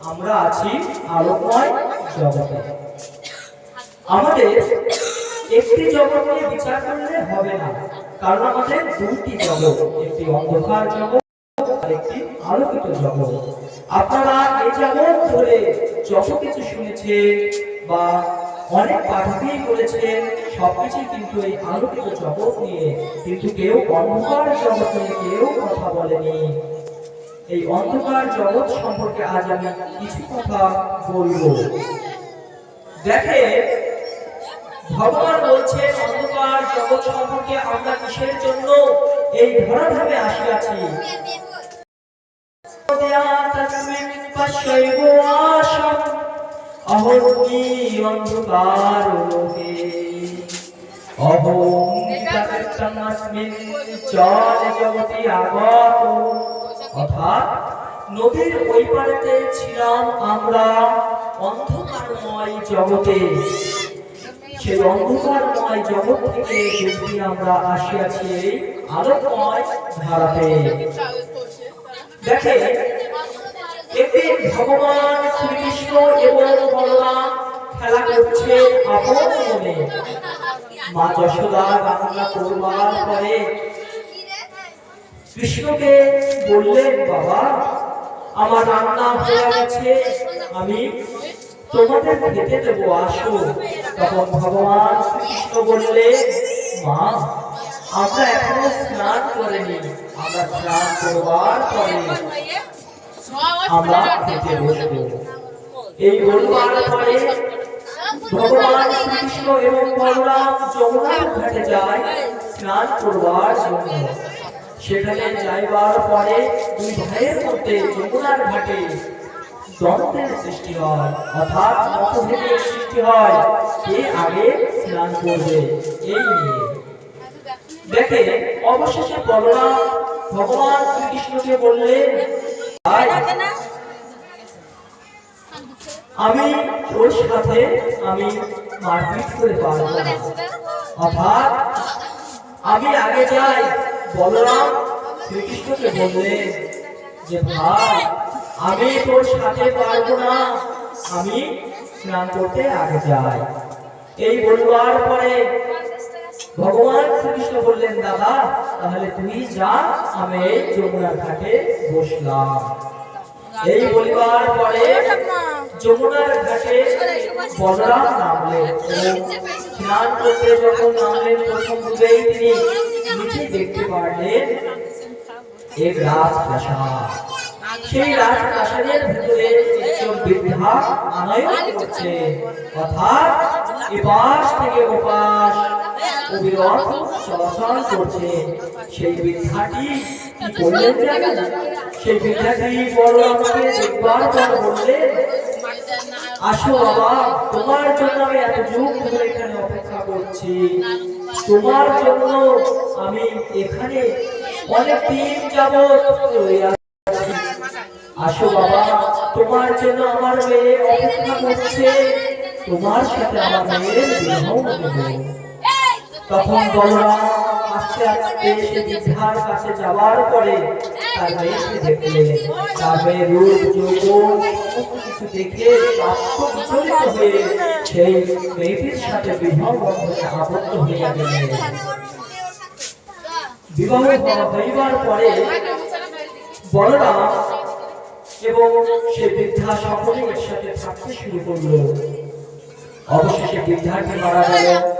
আমরা আছি আলোকময় জগতে। আমাদের একটি জগৎ নিয়ে বিচার করলে হবে না, কারণ আমাদের দুটি জগৎ, একটি অন্ধকার জগৎ একটি আলোকিত জগৎ। আপনারা এই জগৎ ধরে যত কিছু শুনেছেন বা অনেক পাঠকেই বলেছেন সবকিছু কিন্তু এই আলোকিত জগৎ নিয়ে। কিন্তু কেউ অন্ধকার জগৎ নিয়ে কেউ কথা বলেনি। এই অন্ধকার জগৎ সম্পর্কে আজ আমি কিছু কথা বলব। দেখে ভগবান বলছে অন্ধকার জগৎ সম্পর্কে আমরা কিসের জন্য এই ধরাধামে আসিয়াছি? অন্ধকার জগতি আগত। অর্থাৎ নদীর ওই পারেতে ছিলাম আমরা অন্ধকারময় জগতে। সেই অন্ধকারময় জগৎ থেকে যদি আমরা আসিয়াছি এই আলোকময় ধারাতে। দেখে এতে ভগবান শ্রীকৃষ্ণ এবং বলরাম খেলা করছে আপন মনে। মা যশোদা রান্না করবার পরে কৃষ্ণকে বললেন বাবা, আমার রান্না হয়ে গেছে, আমি তোমাদের খেতে দেবো, আসো। তখন ভগবান শ্রীকৃষ্ণ বললেন মা, আমরা এখনও স্নান করিনি, আমরা স্নান করবার পরে আমরা খেতে বসবো। এই বলবার পরে ভগবান শ্রীকৃষ্ণ এবং বলরাম যমুনার ঘাটে যায় স্নান করবার জন্য। সেখানে যাইবার পরে দুই ভাইয়ের মধ্যে যমুনার ঘাটে দ্বন্দ্বের সৃষ্টি হয়, অর্থাৎ মতভেদের সৃষ্টি হয়। কে আগে স্নান করবে? এই নিয়ে দেখে অবশেষে বলরাম ভগবান শ্রীকৃষ্ণকে বললেন আমি তোর সাথে আমি মারপিট করে পারব না। অর্থাৎ আমি আগে যাই। বলরাম শ্রীকৃষ্ণকে বললেন যে, ভাই, আমি তোর সাথে পারব না। আমি স্নান করতে আগে যাই। এই বলবার পরে ভগবান শ্রীকৃষ্ণ বললেন, দাদা, তাহলে তুই যা, আমি এই যমুনার ঘাটে বসলাম। এই বলিবার পরে যমুনার ঘাটে বলরাম নামলেন স্নান করতে যখন নামলেন প্রথম তিনি নিচে দেখতে পারলেন এক রাজপ্রাসাদ। সেই রাজপ্রাসাদের ভিতরে একজন বৃদ্ধা আনয়ন করছে। অর্থাৎ এপাশ থেকে ওপাশ অবিরত চলাচল করছে। সেই বৃদ্ধাটি কি করলেন সেই বৃদ্ধাটি বড় আমাকে দেখবার পর বললেন? আসো বাবা, তোমার জন্য আমি এত যুগ ধরে এখানে অপেক্ষা করছি। তোমার জন্য আমি এখানে অনেক দিন রয়ে আসো বাবা, তোমার জন্য আমার মেয়ে অপেক্ষা করছে। তোমার সাথে আমার মেয়ের বিবাহ তখন বলরাম আস্তে আস্তে সে বৃদ্ধার কাছে যাওয়ার পরে তার মেয়েকে দেখলেন তার মেয়ের রূপ কিছু দেখে আত্মবিচলিত হয়ে সেই মেয়েটির সাথে বিবাহ আবদ্ধ হয়ে গেলেন। বিবাহ হইবার পরে বলরাম এবং সে বৃদ্ধা সকলে একসাথে থাকতে শুরু করল। অবশেষে বৃদ্ধাটি মারা গেল।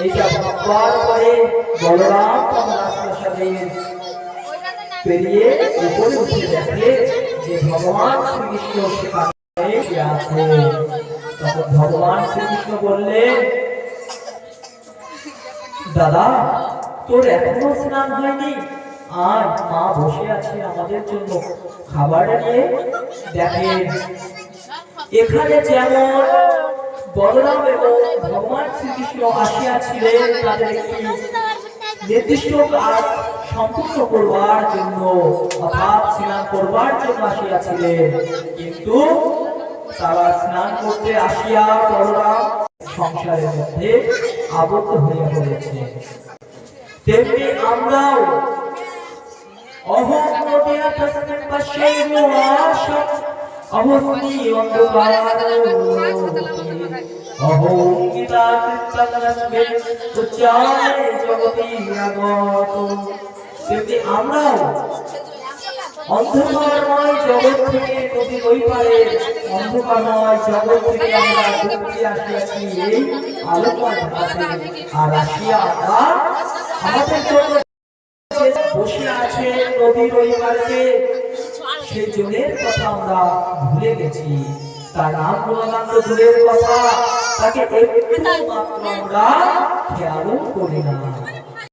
এইটা ভাববার পরে বলরাম তখন রাজপ্রাসাদের পেরিয়ে উপরে দেখে যে ভগবান শ্রীকৃষ্ণ সেখানে আছে। তখন ভগবান শ্রীকৃষ্ণ বললেন দাদা, তোর এখনও স্নান হয়নি? আর মা বসে আছে আমাদের জন্য। খাবার নিয়ে দেখেন এখানে যেমন বলরাম এবং ভগবান শ্রীকৃষ্ণ আসিয়াছিলেন তাদের একটি নির্দিষ্ট কাজ সম্পূর্ণ করবার জন্য, অর্থাৎ স্নান করবার জন্য আসিয়াছিলেন। কিন্তু তারা স্নান করতে আসিয়া বলরাম সংসারের মধ্যে আবদ্ধ হয়ে পড়েছে। তেমনি আমরাও অহং নদিয়া তস্মিন অন্ধকার অহং গীতা কৃত্যকরস্মিন উচ্চারে জগতি আগত আমরাও অন্ধকারময় জগৎ থেকে নদীর ওই পারে অন্ধকারময় জগৎ থেকে আমরা ঘুরতে আসিয়াছি এই আলোকময় আর আসিয়া আমরা আমাদের জন্য বসে আছে নদীর ওই পারে সেই জনের কথা আমরা ভুলে গেছি। তার নাম গুণগান তো দূরের কথা তাকে একটু মাত্র আমরা খেয়ালও করি না।